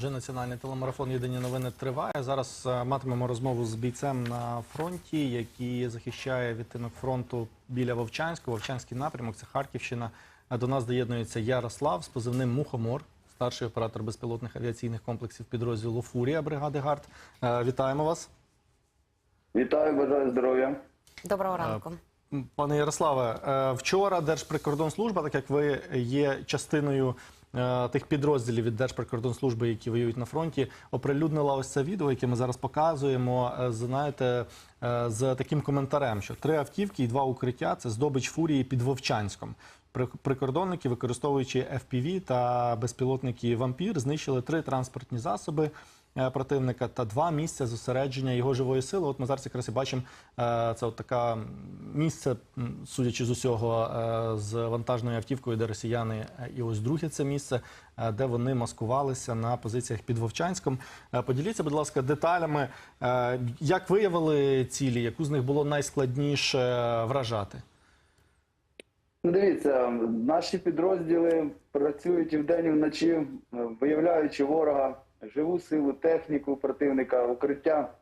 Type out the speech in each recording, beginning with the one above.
Вже національний телемарафон Єдині новини триває. Зараз е, матимемо розмову з бійцем на фронті, який захищає відтинок фронту біля Вовчанського. Вовчанський напрямок це Харківщина. До нас доєднується Ярослав з позивним Мухомор, старший оператор безпілотних авіаційних комплексів підрозділу Фурія бригади ГАРД. Е, Вітаємо вас. Вітаю, бажаю здоров'я. Доброго ранку. Пане Ярославе, е, вчора Держприкордонслужба, так як ви є частиною е, тих підрозділів від Держприкордонслужби, які воюють на фронті, оприлюднила ось це відео, яке ми зараз показуємо. е, Знаєте, е, з таким коментарем, що три автівки і два укриття це здобич фурії під Вовчанськом. При- Прикордонники, використовуючи FPV та безпілотники вампір, знищили три транспортні засоби е, противника та два місця зосередження його живої сили. От ми зараз якраз і бачимо е, це от таке місце, судячи з усього, е, з вантажною автівкою, де росіяни, е, і ось друге це місце, е, де вони маскувалися на позиціях під Вовчанськом. Е, Поділіться, будь ласка, деталями, е, як виявили цілі, яку з них було найскладніше вражати. Ну, дивіться, наші підрозділи працюють і вдень, і вночі, е, виявляючи ворога, живу силу, техніку противника, укриття.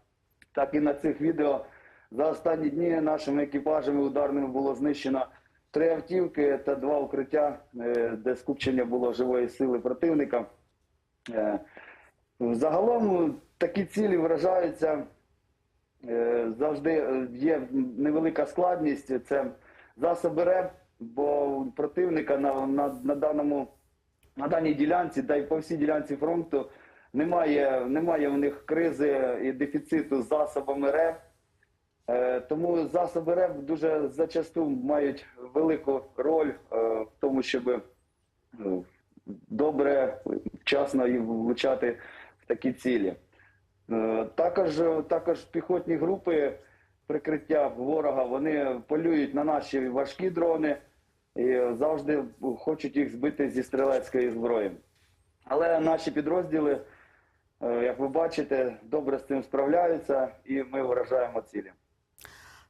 Так і на цих відео за останні дні нашими екіпажами ударними було знищено три автівки та два укриття, е, де скупчення було живої сили противника. Е, Загалом такі цілі вражаються Е, завжди є невелика складність. Це засоби РЕП, бо противника на, на, на даному на даній ділянці, та й по всій ділянці фронту немає, немає у них кризи і дефіциту з засобами РЕП. Е, Тому засоби РЕП дуже зачасту мають велику роль е, в тому, щоб е, добре, вчасно і влучати в такі цілі. Е, Також, також піхотні групи прикриття ворога вони полюють на наші важкі дрони і завжди хочуть їх збити зі стрілецької зброї. Але наші підрозділи, як ви бачите, добре з цим справляються і ми вражаємо цілі.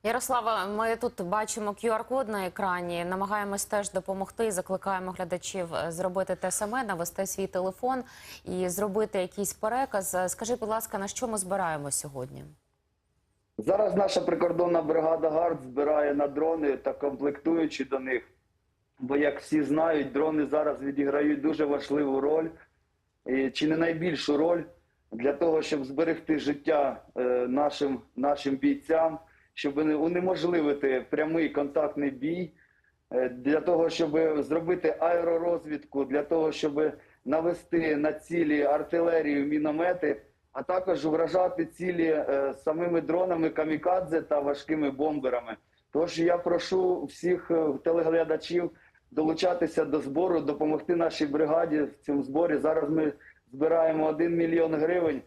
Ярослава, ми тут бачимо QR-код на екрані. Намагаємось теж допомогти. Закликаємо глядачів е, зробити те саме, навести свій телефон і зробити якийсь переказ. Е, Скажи, будь ласка, на що ми збираємо сьогодні? Зараз наша прикордонна бригада ГАРД збирає на дрони та комплектуючи до них. Бо, як всі знають, дрони зараз відіграють дуже важливу роль, чи не найбільшу роль для того, щоб зберегти життя е, нашим, нашим бійцям, щоб не- унеможливити прямий контактний бій, е, для того, щоб зробити аеророзвідку, для того, щоб навести на цілі артилерію, міномети, а також вражати цілі е, самими дронами камікадзе та важкими бомберами. Тож я прошу всіх телеглядачів долучатися до збору, допомогти нашій бригаді в цьому зборі. Зараз ми збираємо 1 мільйон гривень.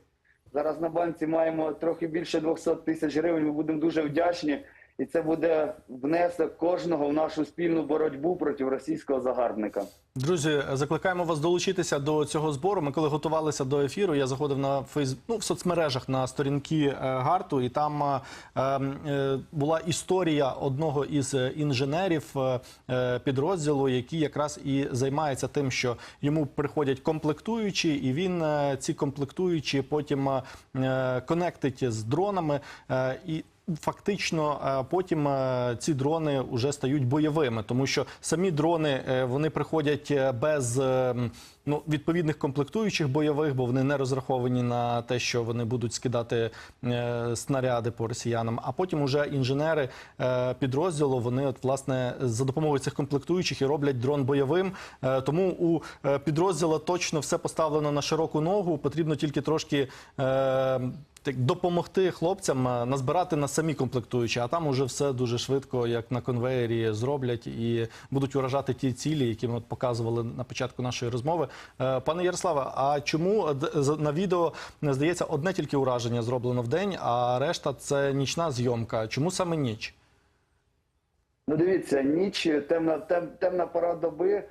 Зараз на банці маємо трохи більше 200 тисяч гривень. Ми будемо дуже вдячні, і це буде внесок кожного в нашу спільну боротьбу проти російського загарбника. Друзі, закликаємо вас долучитися до цього збору. Ми коли готувалися до ефіру, я заходив на фейс... ну, в соцмережах на сторінки е, гарту, і там е, е, була історія одного із е, інженерів е, е, підрозділу, який якраз і займається тим, що йому приходять комплектуючі, і він е, ці комплектуючі потім е, конектить з дронами. Е, і Фактично, е, потім е, ці дрони вже стають бойовими, тому що самі дрони е, вони приходять без ну, відповідних комплектуючих бойових, бо вони не розраховані на те, що вони будуть скидати снаряди по росіянам. А потім уже інженери підрозділу вони от власне за допомогою цих комплектуючих і роблять дрон бойовим. Тому у підрозділа точно все поставлено на широку ногу. Потрібно тільки трошки. Так, допомогти хлопцям е, назбирати на самі комплектуючі, а там уже все дуже швидко, як на конвеєрі, зроблять і будуть уражати ті цілі, які ми от показували на початку нашої розмови. Е, Пане Ярославе, а чому е, на відео здається одне тільки ураження зроблено в день, а решта це нічна зйомка? Чому саме ніч? Ну, дивіться, ніч, темна, тем, темна пора доби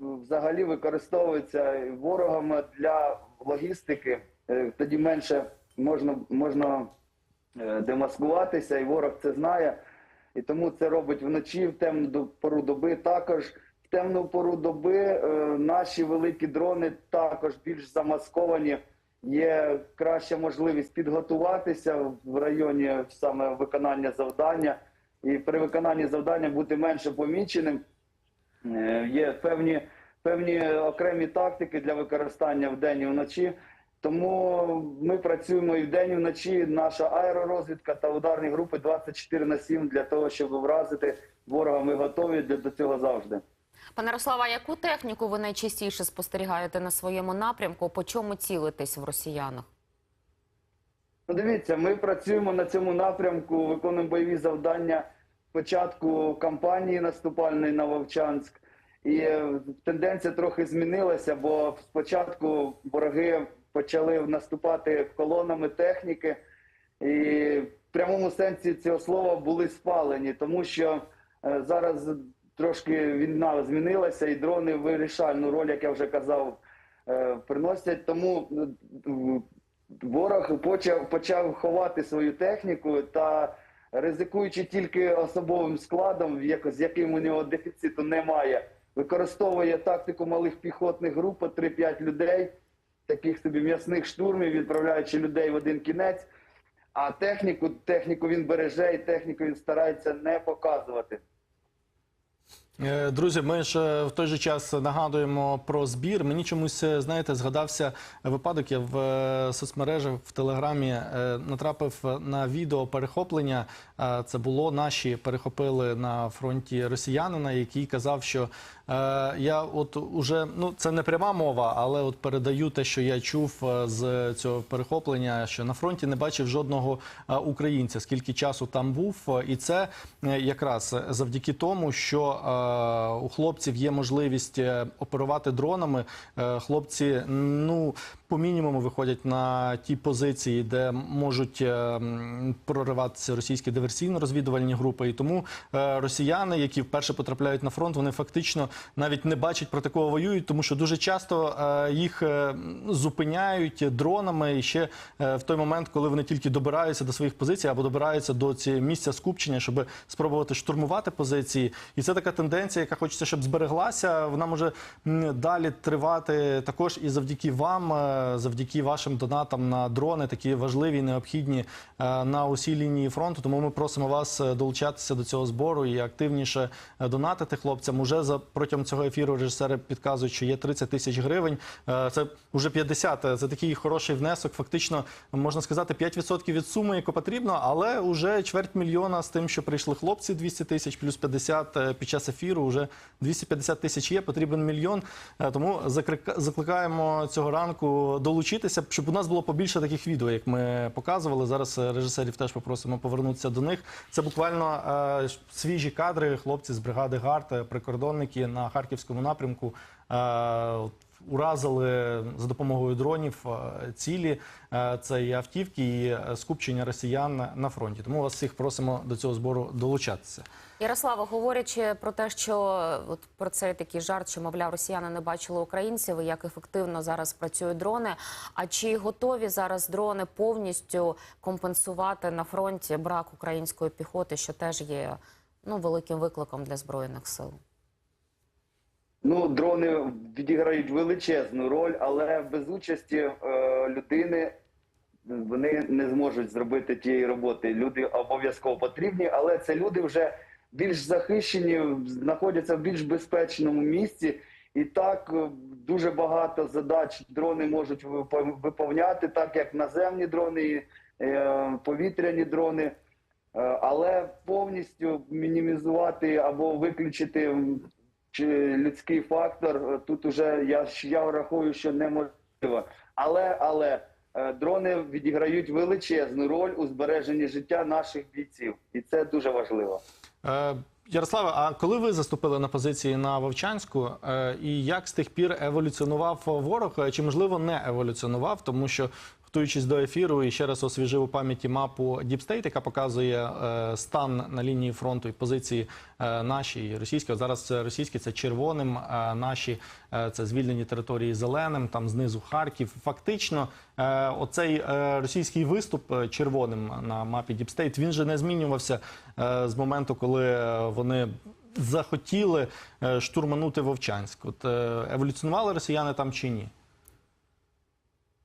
взагалі використовується ворогами для логістики. Тоді менше можна, можна е, демаскуватися, і ворог це знає. І тому це робить вночі, в темну пору доби. Також в темну пору доби е, наші великі дрони також більш замасковані. Є краща можливість підготуватися в районі саме виконання завдання, і при виконанні завдання бути менше поміченим. Е, Є певні, певні окремі тактики для використання вдень і вночі. Тому ми працюємо і вдень, і вночі. Наша аеророзвідка та ударні групи 24 на 7 для того, щоб вразити ворога. Ми готові для до цього завжди. Пане Ярослава, яку техніку ви найчастіше спостерігаєте на своєму напрямку? По чому цілитесь в росіянах? Ну, дивіться, ми працюємо на цьому напрямку, виконуємо бойові завдання початку кампанії наступальної на Вовчанськ. І е, тенденція трохи змінилася, бо спочатку вороги почали наступати колонами техніки, і в прямому сенсі цього слова були спалені, тому що е, зараз трошки війна змінилася, і дрони вирішальну роль, як я вже казав, е, приносять. Тому е, ворог почав, почав ховати свою техніку та ризикуючи тільки особовим складом, з яким у нього дефіциту немає, використовує тактику малих піхотних груп по 3-5 людей, таких собі м'ясних штурмів, відправляючи людей в один кінець. А техніку, техніку він береже і техніку він старається не показувати. Е, Друзі, ми ж е, в той же час нагадуємо про збір. Мені чомусь, е, знаєте, згадався випадок. Я в соцмережах в Телеграмі натрапив на відео перехоплення. Це було наші перехопили на фронті росіянина, який казав, що я от уже ну це не пряма мова, але от передаю те, що я чув з цього перехоплення, що на фронті не бачив жодного українця, скільки часу там був, і це якраз завдяки тому, що у хлопців є можливість е, оперувати дронами. Е, Хлопці, ну по мінімуму виходять на ті позиції, де можуть е, прориватися російські диверсійно-розвідувальні групи. І тому росіяни, які вперше потрапляють на фронт, вони фактично навіть не бачать проти кого воюють, тому що дуже часто їх зупиняють дронами і ще в той момент, коли вони тільки добираються до своїх позицій або добираються до цієї місця скупчення, щоб спробувати штурмувати позиції. І це така тенденція, яка хочеться, щоб збереглася. Вона може далі тривати також і завдяки вам, е, завдяки вашим донатам на дрони, такі важливі, необхідні е, на усій лінії фронту. Тому ми просимо вас е, долучатися до цього збору і активніше донатити хлопцям. Уже за протягом цього ефіру режисери підказують, що є 30 тисяч гривень. Це вже 50. Це такий хороший внесок. Фактично можна сказати 5% від суми, яку потрібно, але вже чверть мільйона з тим, що прийшли хлопці 200 тисяч, плюс 50 е, під час ефіру. Вже 250 тисяч є. Потрібен мільйон. Е, Тому закликаємо цього ранку долучитися, щоб у нас було побільше таких відео, як ми показували. Зараз е, режисерів теж попросимо повернутися до них. Це буквально е, свіжі кадри. Хлопці з бригади ГАРД, е, прикордонники на харківському напрямку. Уразили за допомогою дронів е, цілі. Це автівки, і е, скупчення росіян на фронті. Тому вас всіх просимо до цього збору долучатися. Ярослава, говорячи про те, що е, от про цей такий жарт, що мовляв, росіяни не бачили українців, як ефективно зараз працюють дрони. А чи готові зараз дрони повністю компенсувати на фронті брак української піхоти, що теж є ну великим викликом для збройних сил? Ну, дрони відіграють величезну роль, але без участі е, людини вони не зможуть зробити тієї роботи. Люди обов'язково потрібні, але це люди вже більш захищені, знаходяться в більш безпечному місці. І так е, дуже багато задач дрони можуть випо- виповняти, так як наземні дрони, і е, повітряні дрони. Е, Але повністю мінімізувати або виключити чи людський фактор е, тут уже я, я рахую, що неможливо. Але але е, дрони відіграють величезну роль у збереженні життя наших бійців, і це дуже важливо. Е, Ярославе, а коли ви заступили на позиції на Вовчанську, е, і як з тих пір еволюціонував ворог, чи можливо не еволюціонував, тому що готуючись до ефіру і ще раз освіжив у пам'яті мапу State, яка показує е, стан на лінії фронту і позиції е, наші і російські. От зараз російські це червоним, е, наші е, це звільнені території зеленим, там знизу Харків. Фактично, е, оцей е, російський виступ е, червоним на мапі State, він же не змінювався е, з моменту, коли вони захотіли е, штурманути Вовчанськ? От е, еволюціонували росіяни там чи ні?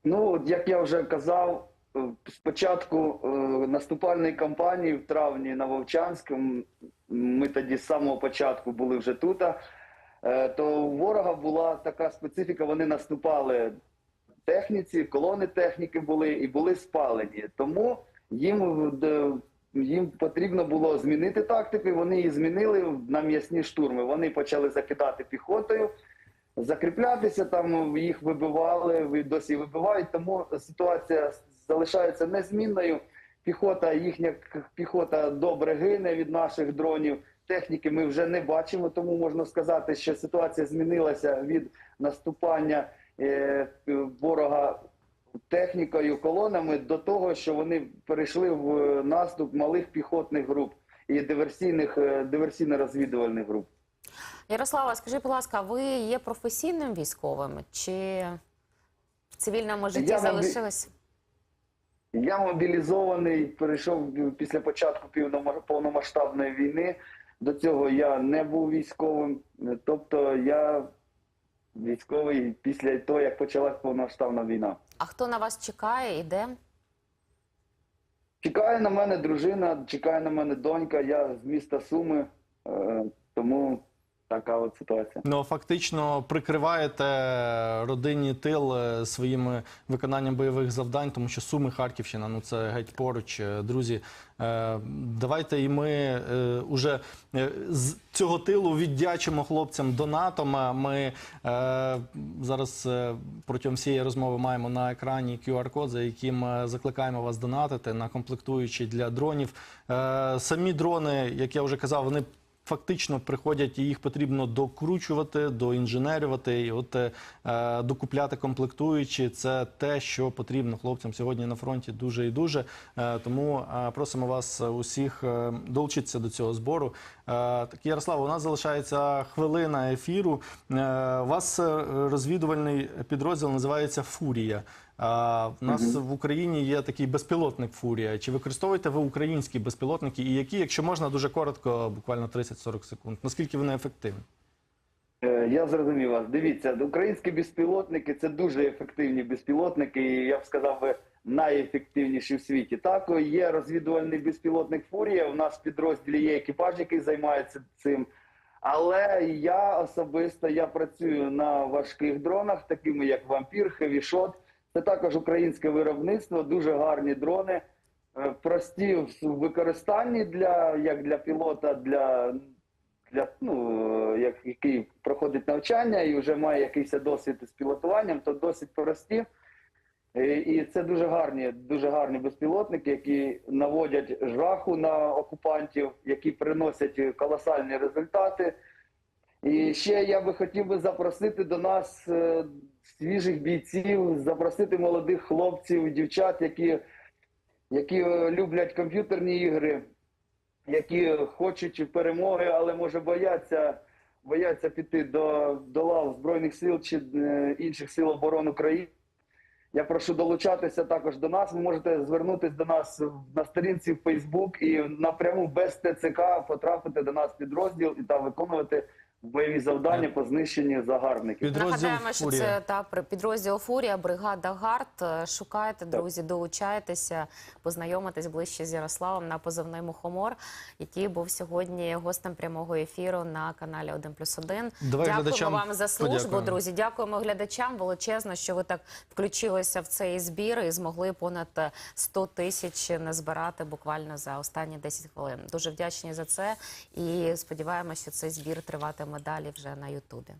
Ну, як я вже казав, е, спочатку е, наступальної кампанії в травні на Вовчанськ, м, ми тоді з самого початку були вже тут, е, то у ворога була така специфіка, вони наступали техніці, колони техніки були і були спалені. Тому їм, їм потрібно було змінити тактику, і вони її змінили на м'ясні штурми. Вони почали закидати піхотою закріплятися, там їх вибивали, досі вибивають, тому ситуація залишається незмінною. Піхота, їхня піхота добре гине від наших дронів. Техніки ми вже не бачимо, тому можна сказати, що ситуація змінилася від наступання е, ворога технікою, колонами до того, що вони перейшли в наступ малих піхотних груп і диверсійних е, диверсійно-розвідувальних груп. Ярослава, скажи, будь ласка, ви є професійним військовим чи в цивільному житті Я мобі- залишились? Я мобілізований, перейшов після початку повномасштабної війни. До цього я не був військовим. Тобто я військовий після того, як почалась повномасштабна війна. А хто на вас чекає і де? Чекає на мене дружина, чекає на мене донька. Я з міста Суми, е, тому така от ситуація. Ну, фактично прикриваєте родинні тил е, своїм виконанням бойових завдань, тому що Суми, Харківщина, ну це геть поруч. Е, Друзі, е, давайте і ми уже з цього тилу віддячимо хлопцям донатом. Ми зараз протягом всієї розмови маємо на екрані QR-код, за яким закликаємо вас донатити на комплектуючі для дронів. Самі дрони, як я вже казав, вони фактично приходять і їх потрібно докручувати, доінженерювати і от е, е, докупляти комплектуючі. Це те, що потрібно хлопцям сьогодні на фронті дуже і дуже. Е, тому е, просимо вас усіх е, долучитися до цього збору. Е, так, Ярослав, у нас залишається хвилина ефіру. Е, у вас е, розвідувальний підрозділ називається Фурія. А в нас в Україні є такий безпілотник Фурія. Чи використовуєте ви українські безпілотники? І які, якщо можна, дуже коротко, буквально 30-40 секунд. Наскільки вони ефективні? Е, Я зрозумів вас. Дивіться, українські безпілотники це дуже ефективні безпілотники, і я б сказав би найефективніші в світі. Так, є розвідувальний безпілотник Фурія. У нас в підрозділі є екіпаж, який займається цим. Але я особисто я працюю на важких дронах, такими як вампір, хевішот. Це також українське виробництво, дуже гарні дрони, е, прості в використанні для як для пілота, для для ну, е, як, який проходить навчання і вже має якийсь досвід з пілотуванням, то досить прості. І, і це дуже гарні, дуже гарні безпілотники, які наводять жаху на окупантів, які приносять колосальні результати. І ще я би хотів би запросити до нас е, свіжих бійців, запросити молодих хлопців, дівчат, які, які е, люблять комп'ютерні ігри, які хочуть перемоги, але може бояться, бояться піти до, до лав Збройних сил чи е, інших сил оборони України. Я прошу долучатися також до нас. Ви можете звернутися до нас на сторінці в Facebook і напряму без ТЦК потрапити до нас в підрозділ і там виконувати бойові завдання по знищенню загарбників. Нагадаємо, що це та при- підрозділ Фурія, бригада ГАРД. Е, Шукайте, друзі, долучайтеся, познайомитись ближче з Ярославом на позивний мухомор, який був сьогодні гостем прямого ефіру на каналі 1+,1. Давай Дякуємо глядачам вам за службу, подякуємо. друзі. Дякуємо глядачам величезно, що ви так включилися в цей збір і змогли понад е, 100 тисяч назбирати буквально за останні 10 хвилин. Дуже вдячні за це і сподіваємося, що цей збір триватиме далі вже на Ютубі.